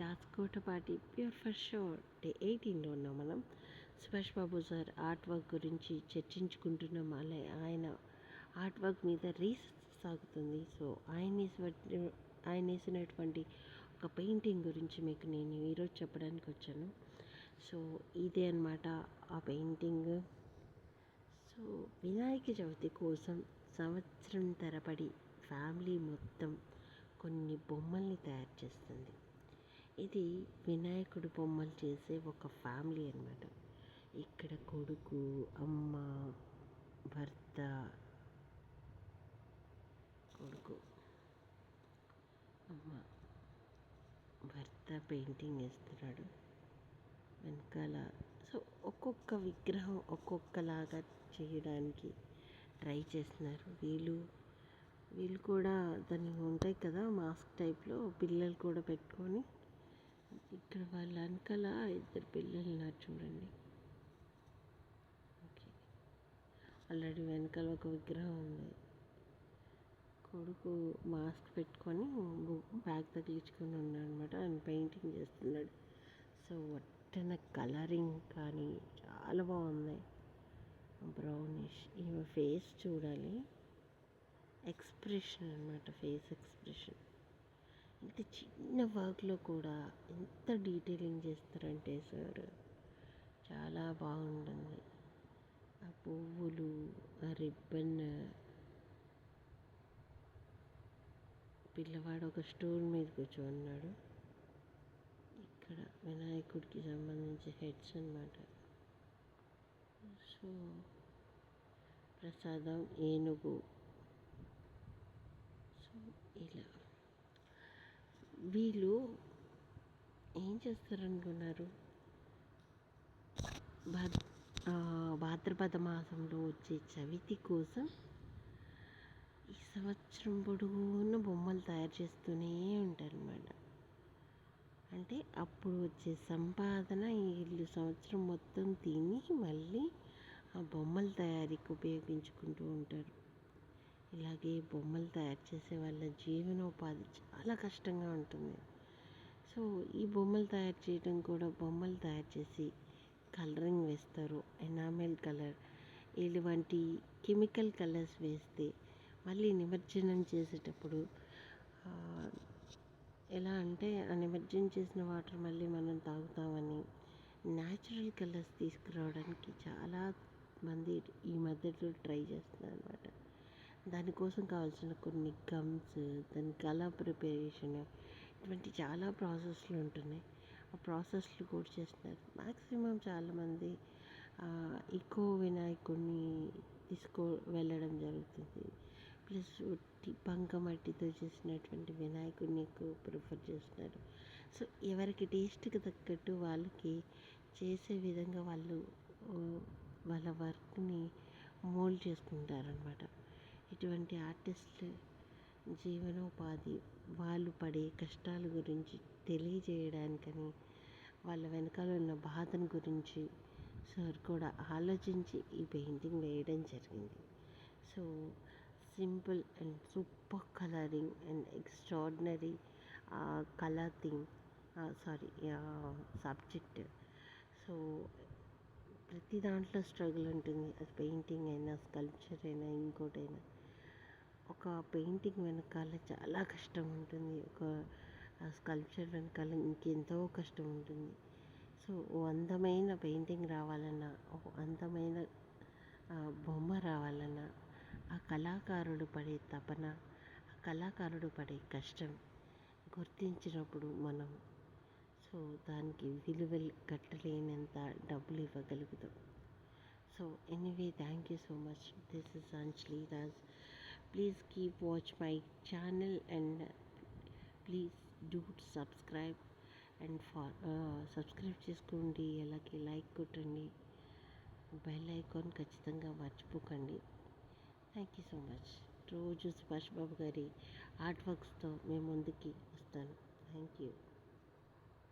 రాజ్కోటపాటి pure for show day ఎయిటీన్లో ఉన్నాం మనం. Subhash Babu sir art work గురించి చర్చించుకుంటున్నాం అలా ఆయన ఆర్ట్ వర్క్ మీద రీసెర్చ్ సాగుతుంది. సో ఆయన ఆయన వేసినటువంటి ఒక పెయింటింగ్ గురించి మీకు నేను ఈరోజు చెప్పడానికి వచ్చాను. సో ఇదే అనమాట ఆ పెయింటింగ్. సో వినాయక చవితి కోసం సంవత్సరం తరబడి ఫ్యామిలీ మొత్తం కొన్ని బొమ్మల్ని తయారు చేస్తుంది. ఇది వినాయకుడు బొమ్మలు చేసే ఒక ఫ్యామిలీ అనమాట ఇక్కడ కొడుకు అమ్మ భర్త కొడుకు అమ్మ భర్త పెయింటింగ్ వేస్తున్నాడు. వెనకాల సో ఒక్కొక్క విగ్రహం ఒక్కొక్కలాగా చేయడానికి ట్రై చేస్తున్నారు. వీళ్ళు వీళ్ళు కూడా దాన్ని ఉంటాయి కదా మాస్క్ టైప్లో పిల్లలు కూడా పెట్టుకొని ఇక్కడ వాళ్ళ వెనకాల ఇద్దరు పిల్లలు ఉన్నారు చూడండి. ఓకే. ఆల్రెడీ వెనకాల ఒక విగ్రహం ఉంది. కొడుకు మాస్క్ పెట్టుకొని బ్యాగ్ తగిలించుకొని ఉన్నాడు అనమాట ఆయన పెయింటింగ్ చేస్తున్నాడు. సో వట్టన కలరింగ్ కానీ చాలా బాగుంది. బ్రౌనిష్ ఈమె ఫేస్ చూడాలి. ఎక్స్ప్రెషన్ అనమాట ఫేస్ ఎక్స్ప్రెషన్. ఇంత చిన్న వర్క్లో కూడా ఎంత డీటెయిలింగ్ చేస్తారంటే సార్ చాలా బాగుంటుంది. ఆ పువ్వులు ఆ రిబ్బన్ పిల్లవాడు ఒక స్టూల్ మీద కూర్చోన్నాడు. ఇక్కడ వినాయకుడికి సంబంధించి హెడ్స్ అనమాట సో ప్రసాదం ఏనుగు. సో ఇలా. వీళ్ళు ఏం చేస్తారనుకున్నారు? భాద్రపద మాసంలో వచ్చే చవితి కోసం ఈ సంవత్సరం పొడుగున బొమ్మలు తయారు చేస్తూనే ఉంటారనమాట అంటే అప్పుడు వచ్చే సంపాదన వీళ్ళు సంవత్సరం మొత్తం తిని మళ్ళీ ఆ బొమ్మల తయారీకి ఉపయోగించుకుంటూ ఉంటారు. ఇలాగే బొమ్మలు తయారు చేసే వాళ్ళ జీవనోపాధి చాలా కష్టంగా ఉంటుంది. సో ఈ బొమ్మలు తయారు చేయడం కూడా బొమ్మలు తయారు చేసి కలరింగ్ వేస్తారు. ఎనామెల్ కలర్ ఇటువంటి కెమికల్ కలర్స్ వేస్తే మళ్ళీ నిమజ్జనం చేసేటప్పుడు ఎలా అంటే ఆ నిమజ్జనం చేసిన వాటర్ మళ్ళీ మనం తాగుతామని న్యాచురల్ కలర్స్ తీసుకురావడానికి చాలా మంది ఈ మధ్యలో ట్రై చేస్తున్నారు అనమాట దానికోసం కావాల్సిన కొన్ని గమ్స్ దాని అలా ప్రిపరేషన్ ఇటువంటి చాలా ప్రాసెస్లు ఉంటున్నాయి. ఆ ప్రాసెస్లు కూడా చేస్తున్నారు. మ్యాక్సిమం చాలామంది ఎక్కువ వినాయకుడిని తీసుకో వెళ్ళడం జరుగుతుంది. ప్లస్ బంకమట్టితో చేసినటువంటి వినాయకుడిని ఎక్కువ ప్రిఫర్ చేస్తున్నారు. సో ఎవరికి టేస్ట్కి తగ్గట్టు వాళ్ళకి చేసే విధంగా వాళ్ళు వాళ్ళ వర్క్ని మోల్డ్ చేసుకుంటారనమాట ఇటువంటి ఆర్టిస్ట్ జీవనోపాధి వాళ్ళు పడే కష్టాల గురించి తెలియజేయడానికని వాళ్ళ వెనకాల ఉన్న బాధను గురించి సార్ కూడా ఆలోచించి ఈ పెయింటింగ్ వేయడం జరిగింది. So simple and super colouring and extraordinary colour thing sorry subject. So ప్రతి దాంట్లో స్ట్రగుల్ ఉంటుంది. అది పెయింటింగ్ అయినా స్కల్ప్చర్ అయినా ఇంకోటైనా. ఒక పెయింటింగ్ వెనకాల చాలా కష్టం ఉంటుంది. ఒక స్కల్ప్చర్ వెనకాల ఇంకెంతో కష్టం ఉంటుంది. సో ఓ అందమైన పెయింటింగ్ రావాలన్నా ఒక అందమైన బొమ్మ రావాలన్నా ఆ కళాకారుడు పడే తపన ఆ కళాకారుడు పడే కష్టం గుర్తించినప్పుడు మనం సో దానికి విలువ కట్టలేనంత డబ్బులు ఇవ్వగలుగుతాం. So anyway thank you so much. This is Anjali Raj please keep watch my channel and please do subscribe and for subscribe చేసుకోండి అలాగే లైక్ కొట్టండి. బెల్ ఐకాన్ ఖచ్చితంగా మర్చిపోకండి. థ్యాంక్ యూ సో మచ్ రోజు సుభాష్ బాబు గారి ఆర్ట్ వర్క్స్తో మేము ముందుకి వస్తాను. Thank you